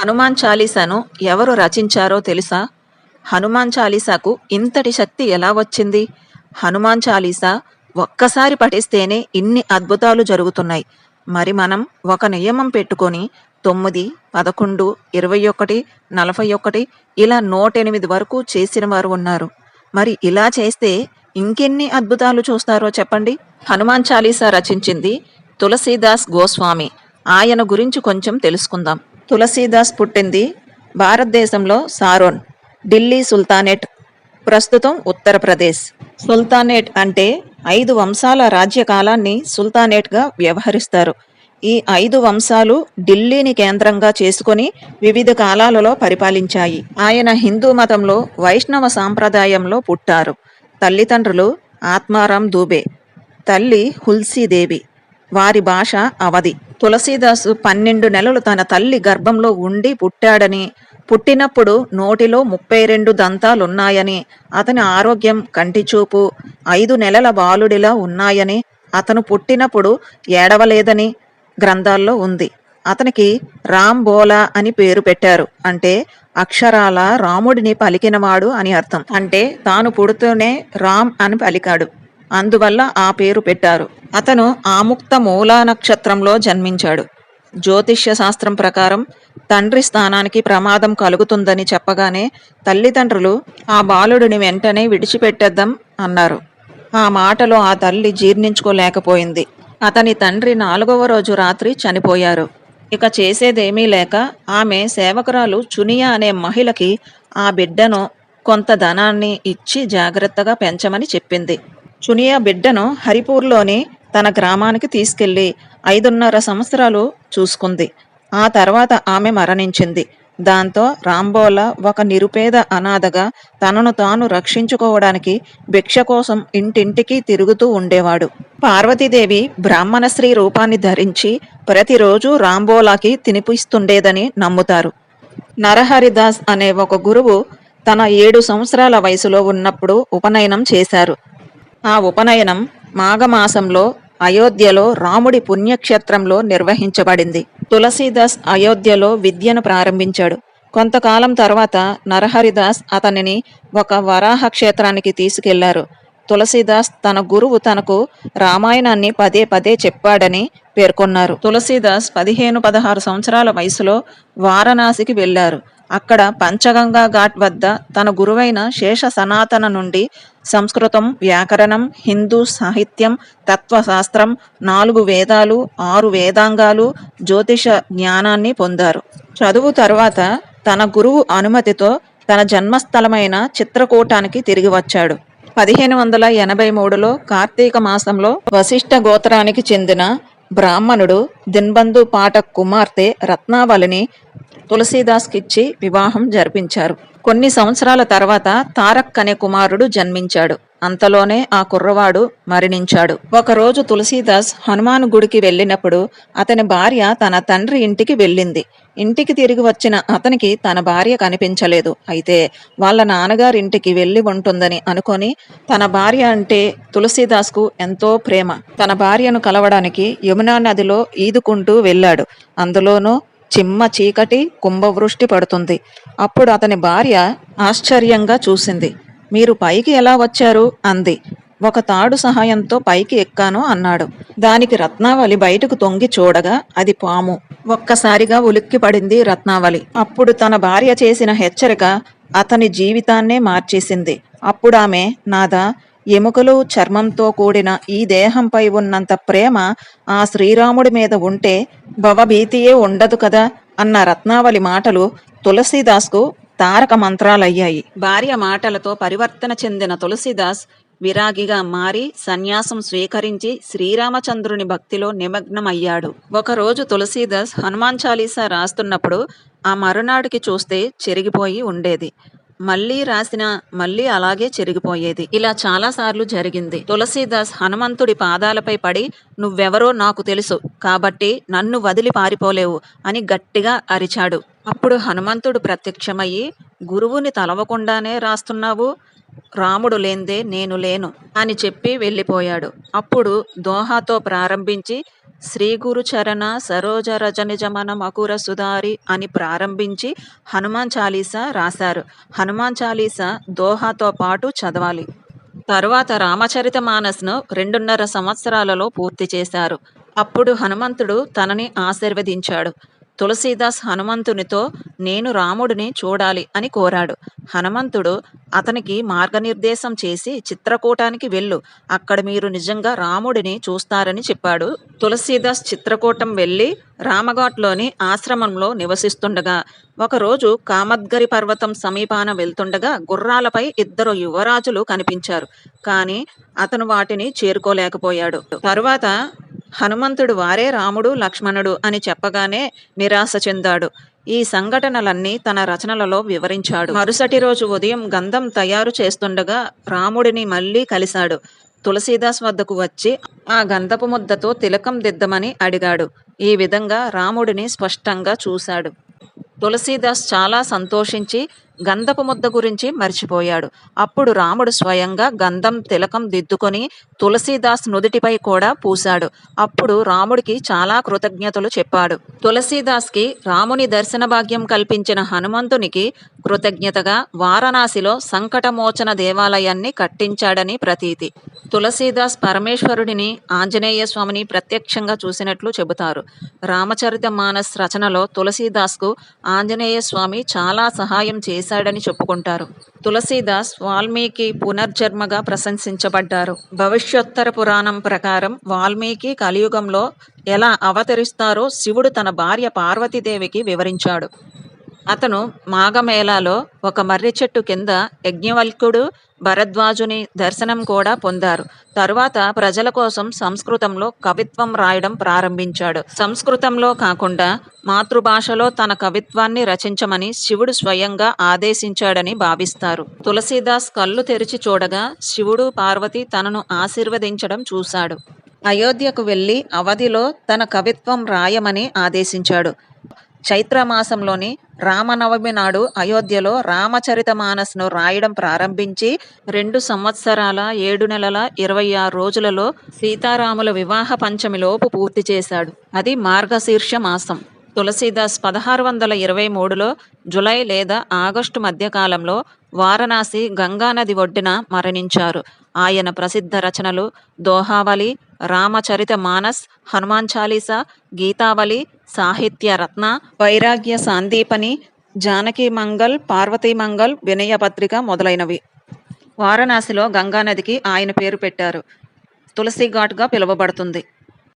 హనుమాన్ చాలీసాను ఎవరు రచించారో తెలుసా? హనుమాన్ చాలీసాకు ఇంతటి శక్తి ఎలా వచ్చింది? హనుమాన్ చాలీసా ఒక్కసారి పఠిస్తేనే ఇన్ని అద్భుతాలు జరుగుతున్నాయి. మరి మనం ఒక నియమం పెట్టుకొని తొమ్మిది పదకొండు ఇరవై ఒకటి నలభై ఒకటి ఇలా నూట ఎనిమిది వరకు చేసిన వారు ఉన్నారు. మరి ఇలా చేస్తే ఇంకెన్ని అద్భుతాలు చూస్తారో చెప్పండి? హనుమాన్ చాలీసా రచించింది తులసీదాస్ గోస్వామి. ఆయన గురించి కొంచెం తెలుసుకుందాం. తులసీదాస్ పుట్టింది భారతదేశంలో సారోన్ ఢిల్లీ సుల్తానేట్ ప్రస్తుతం ఉత్తరప్రదేశ్. సుల్తానేట్ అంటే ఐదు వంశాల రాజ్యకాలాన్ని సుల్తానేట్గా వ్యవహరిస్తారు. ఈ ఐదు వంశాలు ఢిల్లీని కేంద్రంగా చేసుకొని వివిధ కాలాలలో పరిపాలించాయి. ఆయన హిందూ మతంలో వైష్ణవ సాంప్రదాయంలో పుట్టారు. తల్లిదండ్రులు ఆత్మారాం దూబే తల్లి హుల్సీదేవి వారి భాష అవధి. తులసీదాసు పన్నెండు నెలలు తన తల్లి గర్భంలో ఉండి పుట్టాడని పుట్టినప్పుడు నోటిలో ముప్పై రెండు దంతాలున్నాయని అతని ఆరోగ్యం కంటిచూపు ఐదు నెలల బాలుడిలా ఉన్నాయని అతను పుట్టినప్పుడు ఏడవలేదని గ్రంథాల్లో ఉంది. అతనికి రామ్ బోలా అని పేరు పెట్టారు. అంటే అక్షరాల రాముడిని పలికినవాడు అని అర్థం. అంటే తాను పుడుతూనే రామ్ అని పలికాడు. అందువల్ల ఆ పేరు పెట్టారు. అతను ఆముక్త మూలా నక్షత్రంలో జన్మించాడు. జ్యోతిష్య శాస్త్రం ప్రకారం తండ్రి స్థానానికి ప్రమాదం కలుగుతుందని చెప్పగానే తల్లిదండ్రులు ఆ బాలుడిని వెంటనే విడిచిపెట్టేద్దాం అన్నారు. ఆ మాటలో ఆ తల్లి జీర్ణించుకోలేకపోయింది. అతని తండ్రి నాలుగవ రోజు రాత్రి చనిపోయారు. ఇక చేసేదేమీ లేక ఆమె సేవకురాలు చునియా అనే మహిళకి ఆ బిడ్డను కొంత ధనాన్ని ఇచ్చి జాగ్రత్తగా పెంచమని చెప్పింది. చునియా బిడ్డను హరిపూర్లోని తన గ్రామానికి తీసుకెళ్ళి ఐదున్నర సంవత్సరాలు చూసుకుంది. ఆ తర్వాత ఆమె మరణించింది. దాంతో రాంబోలా ఒక నిరుపేద అనాథగా తనను తాను రక్షించుకోవడానికి భిక్ష కోసం ఇంటింటికి తిరుగుతూ ఉండేవాడు. పార్వతీదేవి బ్రాహ్మణ స్త్రీ రూపాన్ని ధరించి ప్రతిరోజు రాంబోలాకి తినిపిస్తుండేదని నమ్ముతారు. నరహరిదాస్ అనే ఒక గురువు తన ఏడు సంవత్సరాల వయసులో ఉన్నప్పుడు ఉపనయనం చేశారు. ఆ ఉపనయనం మాఘమాసంలో అయోధ్యలో రాముడి పుణ్యక్షేత్రంలో నిర్వహించబడింది. తులసీదాస్ అయోధ్యలో విద్యను ప్రారంభించాడు. కొంతకాలం తర్వాత నరహరిదాస్ అతనిని ఒక వరాహ క్షేత్రానికి తీసుకెళ్ళారు. తులసీదాస్ తన గురువు తనకు రామాయణాన్ని పదే పదే చెప్పాడని పేర్కొన్నారు. తులసీదాస్ పదిహేను పదహారు సంవత్సరాల వయసులో వారణాసికి వెళ్ళారు అక్కడ పంచగంగా ఘాట్ వద్ద తన గురువైన శేష సనాతన నుండి సంస్కృతం వ్యాకరణం హిందూ సాహిత్యం తత్వశాస్త్రం నాలుగు వేదాలు ఆరు వేదాంగాలు జ్యోతిష జ్ఞానాన్ని పొందారు. చదువు తర్వాత తన గురువు అనుమతితో తన జన్మస్థలమైన చిత్రకూటానికి తిరిగి వచ్చాడు. పదిహేను వందల ఎనభై మూడులో కార్తీక మాసంలో వశిష్ఠ గోత్రానికి చెందిన బ్రాహ్మణుడు దిన్బంధు పాఠక్ కుమార్తె రత్నావళిని తులసీదాస్కి ఇచ్చి వివాహం జరిపించారు. కొన్ని సంవత్సరాల తర్వాత తారక్ అనే కుమారుడు జన్మించాడు. అంతలోనే ఆ కుర్రవాడు మరణించాడు. ఒకరోజు తులసీదాస్ హనుమాన్ గుడికి వెళ్ళినప్పుడు అతని భార్య తన తండ్రి ఇంటికి వెళ్ళింది. ఇంటికి తిరిగి వచ్చిన అతనికి తన భార్య కనిపించలేదు. అయితే వాళ్ళ నాన్నగారి ఇంటికి వెళ్ళి ఉంటుందని అనుకొని తన భార్య అంటే తులసీదాస్కు ఎంతో ప్రేమ. తన భార్యను కలవడానికి యమునా నదిలో ఈదుకుంటూ వెళ్ళాడు. అందులోనూ చిమ్మ చీకటి కుంభవృష్టి పడుతుంది. అప్పుడు అతని భార్య ఆశ్చర్యంగా చూసింది. మీరు పైకి ఎలా వచ్చారు? అంది. ఒక తాడు సహాయంతో పైకి ఎక్కాను అన్నాడు. దానికి రత్నావళి బయటకు తొంగి చూడగా అది పాము. ఒక్కసారిగా ఉలిక్కి పడింది రత్నావళి. అప్పుడు తన భార్య చేసిన హెచ్చరిక అతని జీవితాన్నే మార్చేసింది. అప్పుడు ఆమె నాదా ఎముకలు చర్మంతో కూడిన ఈ దేహంపై ఉన్నంత ప్రేమ ఆ శ్రీరాముడి మీద ఉంటే భవభీతియే ఉండదు కదా అన్న రత్నావళి మాటలు తులసీదాస్కు తారక మంత్రాలయ్యాయి. భార్య మాటలతో పరివర్తన చెందిన తులసీదాస్ విరాగిగా మారి సన్యాసం స్వీకరించి శ్రీరామచంద్రుని భక్తిలో నిమగ్నమయ్యాడు. ఒకరోజు తులసీదాస్ హనుమాన్ చాలీసా రాస్తున్నప్పుడు ఆ మరునాడికి చూస్తే చెరిగిపోయి ఉండేది. మళ్ళీ రాసిన మళ్ళీ అలాగే చెరిగిపోయేది. ఇలా చాలాసార్లు జరిగింది. తులసీదాస్ హనుమంతుడి పాదాలపై పడి నువ్వెవరో నాకు తెలుసు కాబట్టి నన్ను వదిలి పారిపోలేవు అని గట్టిగా అరిచాడు. అప్పుడు హనుమంతుడు ప్రత్యక్షమయ్యి గురువుని తలవకుండానే రాస్తున్నావు? రాముడు లేందే నేను లేను అని చెప్పి వెళ్ళిపోయాడు. అప్పుడు దోహాతో ప్రారంభించి శ్రీ గురు చరణ సరోజ రజనిజమన మకుర సుధారి అని ప్రారంభించి హనుమాన్ చాలీసా రాశారు. హనుమాన్ చాలీసా దోహాతో పాటు చదవాలి. తరువాత రామచరిత మానస్ను రెండున్నర సంవత్సరాలలో పూర్తి చేశారు. అప్పుడు హనుమంతుడు తనని ఆశీర్వదించాడు. తులసీదాస్ హనుమంతునితో నేను రాముడిని చూడాలి అని కోరాడు. హనుమంతుడు అతనికి మార్గనిర్దేశం చేసి చిత్రకూటానికి వెళ్ళు. అక్కడ మీరు నిజంగా రాముడిని చూస్తారని చెప్పాడు. తులసీదాస్ చిత్రకూటం వెళ్ళి రామఘాట్లోని ఆశ్రమంలో నివసిస్తుండగా ఒకరోజు కామద్గరి పర్వతం సమీపాన వెళ్తుండగా గుర్రాలపై ఇద్దరు యువరాజులు కనిపించారు. కానీ అతను వాటిని చేరుకోలేకపోయాడు. తరువాత హనుమంతుడు వారే రాముడు లక్ష్మణుడు అని చెప్పగానే నిరాశ చెందాడు. ఈ సంఘటనలన్నీ తన రచనలలో వివరించాడు. మరుసటి రోజు ఉదయం గంధం తయారు చేస్తుండగా రాముడిని మళ్ళీ కలిశాడు. తులసీదాస్ వద్దకు వచ్చి ఆ గంధపు ముద్దతో తిలకం దిద్దమని అడిగాడు. ఈ విధంగా రాముడిని స్పష్టంగా చూశాడు. తులసీదాస్ చాలా సంతోషించి గంధపు ముద్ద గురించి మర్చిపోయాడు. అప్పుడు రాముడు స్వయంగా గంధం తిలకం దిద్దుకొని తులసీదాస్ నుదుటిపై కూడా పూశాడు. అప్పుడు రాముడికి చాలా కృతజ్ఞతలు చెప్పాడు. తులసీదాస్కి రాముని దర్శన భాగ్యం కల్పించిన హనుమంతునికి కృతజ్ఞతగా వారణాసిలో సంకటమోచన దేవాలయాన్ని కట్టించాడని ప్రతీతి. తులసీదాస్ పరమేశ్వరుడిని ఆంజనేయ స్వామిని ప్రత్యక్షంగా చూసినట్లు చెబుతారు. రామచరిత మానస్ రచనలో తులసీదాస్కు ఆంజనేయ స్వామి చాలా సహాయం చేశాడని చెప్పుకుంటారు. తులసీదాస్ వాల్మీకి పునర్జన్మగా ప్రశంసించబడ్డారు. భవిష్యోత్తర పురాణం ప్రకారం వాల్మీకి కలియుగంలో ఎలా అవతరిస్తారో శివుడు తన భార్య పార్వతీదేవికి వివరించాడు. అతను మాఘమేళాలో ఒక మర్రి చెట్టు కింద యజ్ఞవల్కుడు భరద్వాజుని దర్శనం కూడా పొందారు. తరువాత ప్రజల కోసం సంస్కృతంలో కవిత్వం రాయడం ప్రారంభించాడు. సంస్కృతంలో కాకుండా మాతృభాషలో తన కవిత్వాన్ని రచించమని శివుడు స్వయంగా ఆదేశించాడని భావిస్తారు. తులసీదాస్ కళ్ళు తెరిచి చూడగా శివుడు పార్వతి తనను ఆశీర్వదించడం చూశాడు. అయోధ్యకు వెళ్ళి అవధిలో తన కవిత్వం రాయమని ఆదేశించాడు. చైత్రమాసంలోని రామనవమి నాడు అయోధ్యలో రామచరిత మానస్ను రాయడం ప్రారంభించి రెండు సంవత్సరాల ఏడు నెలల ఇరవై ఆరు రోజులలో సీతారాముల వివాహ పంచమిలోపు పూర్తి చేశాడు. అది మార్గశీర్ష మాసం. తులసీదాస్ పదహారు వందల ఇరవై మూడులో జులై లేదా ఆగస్టు మధ్యకాలంలో వారణాసి గంగానది ఒడ్డున మరణించారు. ఆయన ప్రసిద్ధ రచనలు దోహావళి రామచరిత మానస్ హనుమాన్ చాలీసా గీతావళి సాహిత్య రత్న వైరాగ్య సాందీపని జానకి మంగల్ పార్వతీ మంగల్ వినయ పత్రిక మొదలైనవి. వారణాసిలో గంగానదికి ఆయన పేరు పెట్టారు. తులసి ఘాట్గా పిలువబడుతుంది.